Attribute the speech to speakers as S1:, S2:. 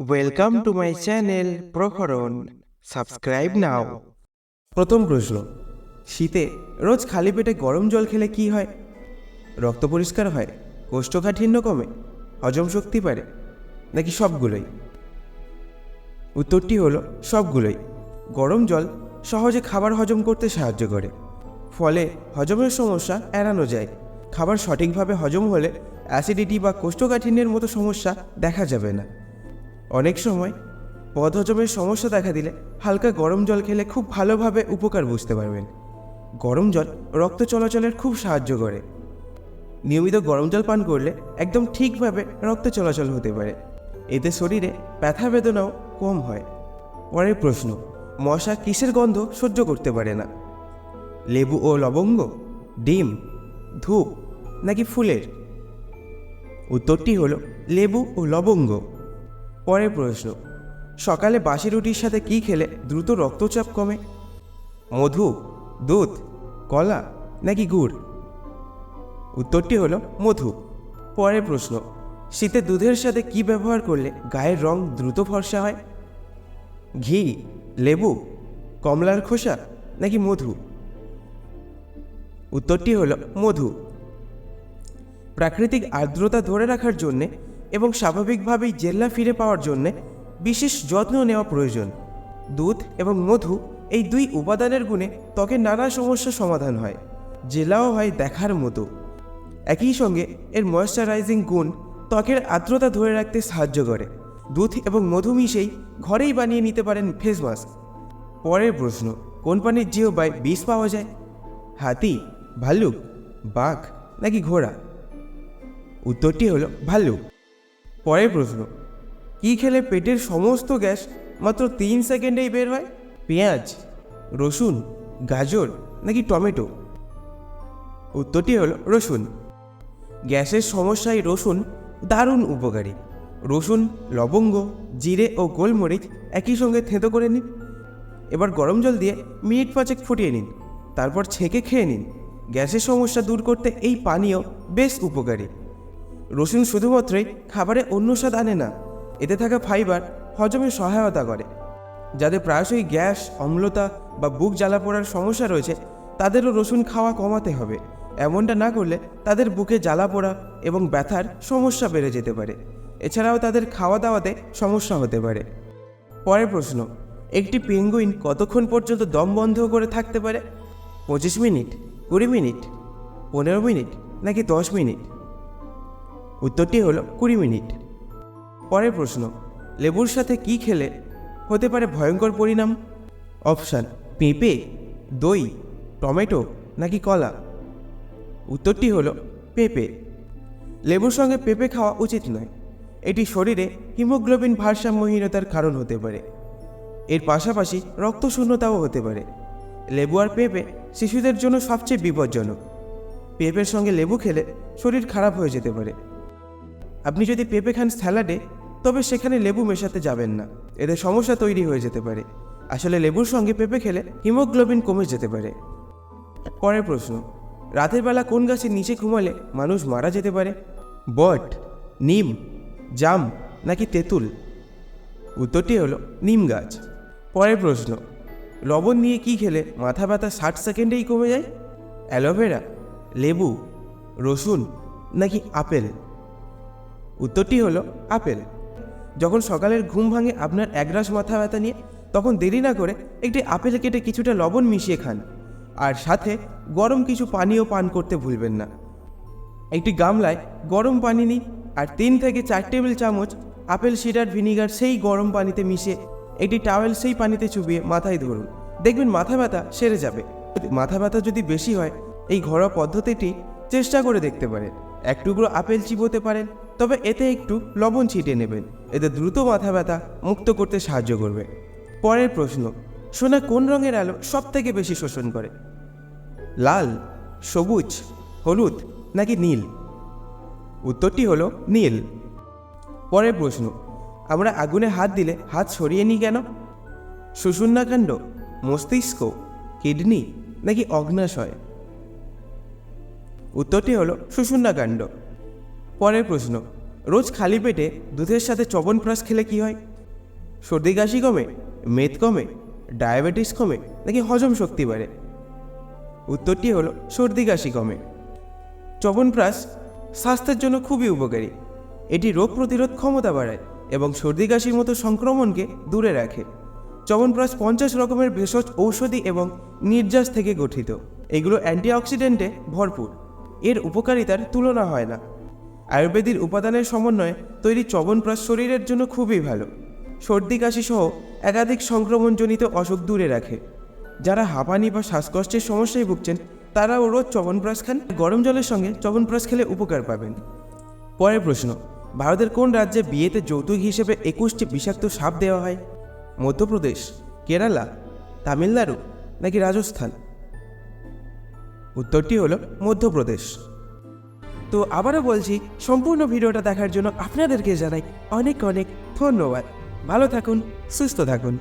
S1: Welcome to my channel প্রহরণ subscribe now
S2: প্রথম প্রশ্ন। শীতে রোজ খালি পেটে গরম জল খেলে কি হয়? রক্ত পরিষ্কার হয়, কোষ্ঠকাঠিন্য কমে, হজম শক্তি পারে নাকি সবগুলোই? উত্তরটি হলো সবগুলোই। গরম জল সহজে খাবার হজম করতে সাহায্য করে। ফলে হজমের সমস্যা এড়ানো যায়। খাবার সঠিকভাবে হজম হলে অ্যাসিডিটি বা কোষ্ঠকাঠিন্যের মতো সমস্যা দেখা যাবে না। অনেক সময় বদহজমের সমস্যা দেখা দিলে হালকা গরম জল খেলে খুব ভালোভাবে উপকার বুঝতে পারবেন। গরম জল রক্ত চলাচলের খুব সাহায্য করে। নিয়মিত গরম জল পান করলে একদম ঠিকভাবে রক্ত চলাচল হতে পারে। এতে শরীরে ব্যথা বেদনাও কম হয়। পরের প্রশ্ন, মশা কিসের গন্ধ সহ্য করতে পারে না? লেবু ও লবঙ্গ? ডিম? ধূপ? নাকি ফুলের? উত্তরটি হলো লেবু ও লবঙ্গ। পরের প্রশ্ন, সকালে বাসি রুটির সাথে কি খেলে দ্রুত রক্তচাপ কমে? মধু, দুধ, কলা নাকি গুড়? উত্তরটি হলো মধু। পরের প্রশ্ন, শীতে দুধের সাথে কি ব্যবহার করলে গায়ের রং দ্রুত ফর্সা হয়? ঘি, লেবু, কমলার খোসা নাকি মধু? উত্তরটি হলো মধু। প্রাকৃতিক আর্দ্রতা ধরে রাখার জন্যে এবং স্বাভাবিকভাবেই জেল্লা ফিরে পাওয়ার জন্যে বিশেষ যত্ন নেওয়া প্রয়োজন। দুধ এবং মধু এই দুই উপাদানের গুণে ত্বকের নানা সমস্যা সমাধান হয়। জেলাও হয় দেখার মতো। একই সঙ্গে এর ময়শ্চারাইজিং গুণ ত্বকের আর্দ্রতা ধরে রাখতে সাহায্য করে। দুধ এবং মধু মিশেই ঘরেই বানিয়ে নিতে পারেন ফেস মাস্ক পরের প্রশ্ন, কোন প্রাণীর জিহ্বায় বিষ পাওয়া যায়? হাতি, ভাল্লুক, বাঘ নাকি ঘোড়া? উত্তরটি হলো ভাল্লুক। পরের প্রশ্ন। কী খেলে পেটের সমস্ত গ্যাস মাত্র তিন সেকেন্ডেই বের হয়? পেঁয়াজ, রসুন, গাজর নাকি টমেটো? উত্তরটি হল রসুন। গ্যাসের সমস্যায় রসুন দারুণ উপকারী। রসুন, লবঙ্গ, জিরে ও গোলমরিচ একই সঙ্গে থেঁতো করে নিন। এবার গরম জল দিয়ে মিনিট পাঁচেক ফুটিয়ে নিন। তারপর ছেঁকে খেয়ে নিন। গ্যাসের সমস্যা দূর করতে এই পানীয় বেশ উপকারী। রসুন শুধুমাত্রই খাবারে অন্য স্বাদ আনে না। এতে থাকা ফাইবার হজমে সহায়তা করে। যাদের প্রায়শই গ্যাস, অম্লতা বা বুক জ্বালা পোড়ার সমস্যা রয়েছে, তাদেরও রসুন খাওয়া কমাতে হবে। এমনটা না করলে তাদের বুকে জ্বালা পোড়া এবং ব্যথার সমস্যা বেড়ে যেতে পারে। এছাড়াও তাদের খাওয়া দাওয়াতে সমস্যা হতে পারে। পরের প্রশ্ন, একটি পেঙ্গুইন কতক্ষণ পর্যন্ত দম বন্ধ করে থাকতে পারে? পঁচিশ মিনিট, কুড়ি মিনিট, পনেরো মিনিট নাকি দশ মিনিট? উত্তরটি হলো কুড়ি মিনিট। পরের প্রশ্ন, লেবুর সাথে কি খেলে হতে পারে ভয়ঙ্কর পরিণাম? অপশান, পেঁপে, দই, টমেটো নাকি কলা? উত্তরটি হলো পেঁপে। লেবুর সঙ্গে পেঁপে খাওয়া উচিত নয়। এটি শরীরে হিমোগ্লোবিন ভারসাম্যহীনতার কারণ হতে পারে। এর পাশাপাশি রক্তশূন্যতাও হতে পারে। লেবু আর পেঁপে শিশুদের জন্য সবচেয়ে বিপজ্জনক। পেঁপের সঙ্গে লেবু খেলে শরীর খারাপ হয়ে যেতে পারে। আপনি যদি পেঁপে খান স্যালাডে, তবে সেখানে লেবু মেশাতে যাবেন না। এতে সমস্যা তৈরি হয়ে যেতে পারে। আসলে লেবুর সঙ্গে পেঁপে খেলে হিমোগ্লোবিন কমে যেতে পারে। পরের প্রশ্ন, রাতের বেলা কোন গাছের নিচে ঘুমালে মানুষ মারা যেতে পারে? বট, নিম, জাম নাকি তেঁতুল? উত্তরটি হলো নিম গাছ। পরের প্রশ্ন, লবণ নিয়ে কি খেলে মাথা ব্যথা ষাট সেকেন্ডেই কমে যায়? অ্যালোভেরা, লেবু, রসুন নাকি আপেল? উত্তরটি হলো আপেল। যখন সকালের ঘুম ভাঙে আপনার একরাশ মাথা ব্যথা নিয়ে, তখন দেরি না করে একটি আপেল কেটে কিছুটা লবণ মিশিয়ে খান। আর সাথে গরম কিছু পানীয় পান করতে ভুলবেন না। একটি গামলায় গরম পানি নিন আর তিন থেকে চার টেবিল চামচ আপেল সিডার ভিনিগার সেই গরম পানিতে মিশিয়ে একটি টাওয়েল সেই পানিতে চুবিয়ে মাথায় ধরুন। দেখবেন মাথা ব্যথা সেরে যাবে। মাথা ব্যথা যদি বেশি হয়, এই ঘরোয়া পদ্ধতিটি চেষ্টা করে দেখতে পারেন। এক টুকরো আপেল চিবোতে পারেন তবে এতে একটু লবণ ছিটিয়ে নেবেন। এতে দ্রুত মাথা ব্যথা মুক্ত করতে সাহায্য করবে। পরের প্রশ্ন, সোনা কোন রঙের আলো সব থেকে বেশি শোষণ করে? লাল, সবুজ, হলুদ নাকি নীল? উত্তরটি হলো নীল। পরের প্রশ্ন, আমরা আগুনে হাত দিলে হাত সরিয়ে নিই কেন? সুষুন্নাকাণ্ড মস্তিষ্ক, কিডনি নাকি অগ্নাশয় উত্তরটি হলো সুষুন্নাকাণ্ড পরের প্রশ্ন, রোজ খালি পেটে দুধের সাথে চবনপ্রাশ খেলে কি হয়? সর্দি কাশি কমে, মেদ কমে, ডায়াবেটিস কমে, নাকি হজম শক্তি বাড়ে? উত্তরটি হলো সর্দি কাশি কমে। চবনপ্রাশ স্বাস্থ্যের জন্য খুবই উপকারী। এটি রোগ প্রতিরোধ ক্ষমতা বাড়ায় এবং সর্দি কাশির মতো সংক্রমণকে দূরে রাখে। চবনপ্রাশ পঞ্চাশ রকমের ভেষজ ঔষধি এবং নির্যাস থেকে গঠিত। এগুলো অ্যান্টিঅক্সিডেন্টে ভরপুর। এর উপকারিতার তুলনা হয় না। আয়ুর্বেদির উপাদানের সমন্বয়ে তৈরি চবনপ্রাশ শরীরের জন্য খুবই ভালো। সর্দি, কাশি সহ একাধিক সংক্রমণজনিত অসুখ দূরে রাখে। যারা হাঁপানি বা শ্বাসকষ্টের সমস্যায় ভুগছেন, তারাও রোজ চবনপ্রাশ খান। গরম জলের সঙ্গে চবনপ্রাশ খেলে উপকার পাবেন। পরের প্রশ্ন, ভারতের কোন রাজ্যে বিয়েতে যৌতুক হিসেবে একুশটি বিষাক্ত সাপ দেওয়া হয়? মধ্যপ্রদেশ, কেরালা, তামিলনাড়ু নাকি রাজস্থান? উত্তরটি হল মধ্যপ্রদেশ। তো আবারও বলছি, সম্পূর্ণ ভিডিওটা দেখার জন্য আপনাদেরকে জানাই অনেক অনেক ধন্যবাদ। ভালো থাকুন, সুস্থ থাকুন।